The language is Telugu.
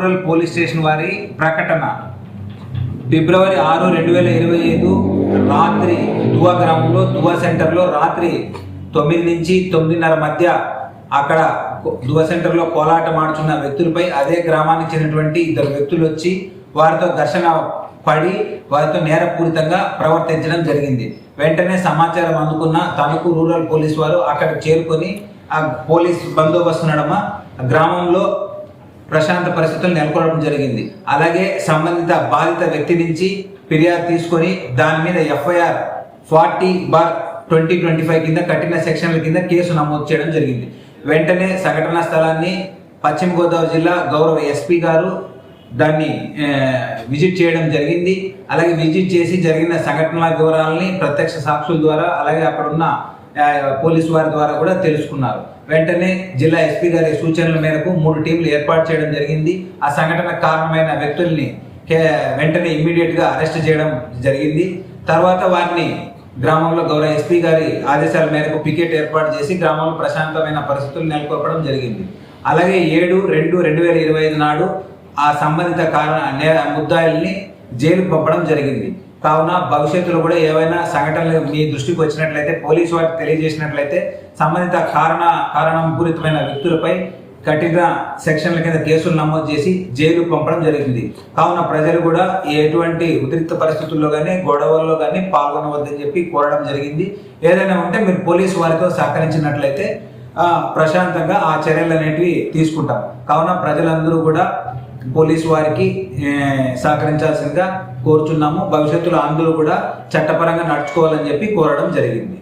రూరల్ పోలీస్ స్టేషన్ వారి ప్రకటన. ఫిబ్రవరి ఆరు రెండు వేల ఇరవై ఐదు రాత్రి దువా గ్రామంలో దువా సెంటర్లో రాత్రి తొమ్మిది నుంచి తొమ్మిదిన్నర మధ్య అక్కడ కో- దువా సెంటర్లో కోలాటం ఆడుతున్న వ్యక్తులపై అదే గ్రామానికి చెందినటువంటి ఇద్దరు వ్యక్తులు వచ్చి వారితో ఘర్షణ పడి వారితో నేరపూరితంగా ప్రవర్తించడం జరిగింది. వెంటనే సమాచారం అందుకున్న తణుకు రూరల్ పోలీస్ వారు అక్కడ చేరుకొని ఆ పోలీస్ బందోబస్తు నడమ గ్రామంలో ప్రశాంత పరిస్థితులు నెలకొనడం జరిగింది. అలాగే సంబంధిత బాధిత వ్యక్తి నుంచి ఫిర్యాదు తీసుకొని దాని మీద FIR forty bar twenty twenty five కింద కఠిన సెక్షన్ల కింద కేసు నమోదు చేయడం జరిగింది. వెంటనే సంఘటనా స్థలాన్ని పశ్చిమ గోదావరి జిల్లా గౌరవ ఎస్పీ గారు దాన్ని విజిట్ చేయడం జరిగింది. అలాగే విజిట్ చేసి జరిగిన సంఘటనల వివరాలని ప్రత్యక్ష సాక్షుల ద్వారా అలాగే అక్కడ ఉన్న పోలీసు వారి ద్వారా కూడా తెలుసుకున్నారు. వెంటనే జిల్లా ఎస్పీ గారి సూచనల మేరకు మూడు టీంలు ఏర్పాటు చేయడం జరిగింది. ఆ సంఘటన కారణమైన వ్యక్తుల్ని కే- వెంటనే ఇమ్మీడియట్గా అరెస్ట్ చేయడం జరిగింది. తర్వాత వారిని గ్రామంలో గౌరవ ఎస్పీ గారి ఆదేశాల మేరకు పికెట్ ఏర్పాటు చేసి గ్రామంలో ప్రశాంతమైన పరిస్థితులు నెలకొల్పడం జరిగింది. అలాగే ఏడు రెండు రెండు వేల ఇరవై ఐదు నాడు ఆ సంబంధిత కారణ ముద్దాయిల్ని జైలుకు పంపడం జరిగింది. కావున భవిష్యత్తులో కూడా ఏవైనా సంఘటనలు మీ దృష్టికి వచ్చినట్లయితే పోలీసు వారికి తెలియజేసినట్లయితే సంబంధిత కారణ కారణం పూరితమైన వ్యక్తులపై కఠిన సెక్షన్ల కింద కేసులు నమోదు చేసి జైలు పంపడం జరిగింది కావున ప్రజలు కూడా ఎటువంటి ఉద్రిక్త పరిస్థితుల్లో కానీ గొడవల్లో కానీ పాల్గొనవద్దని చెప్పి కోరడం జరిగింది. ఏదైనా ఉంటే మీరు పోలీసు వారితో సహకరించినట్లయితే ప్రశాంతంగా ఆ చర్యలు అనేటివి తీసుకుంటాం. కావున ప్రజలందరూ కూడా పోలీసు వారికి సహకరించాల్సిందిగా కోరుచున్నాము. భవిష్యత్తులో అందరూ కూడా చట్టపరంగా నడుచుకోవాలని చెప్పి కోరడం జరిగింది.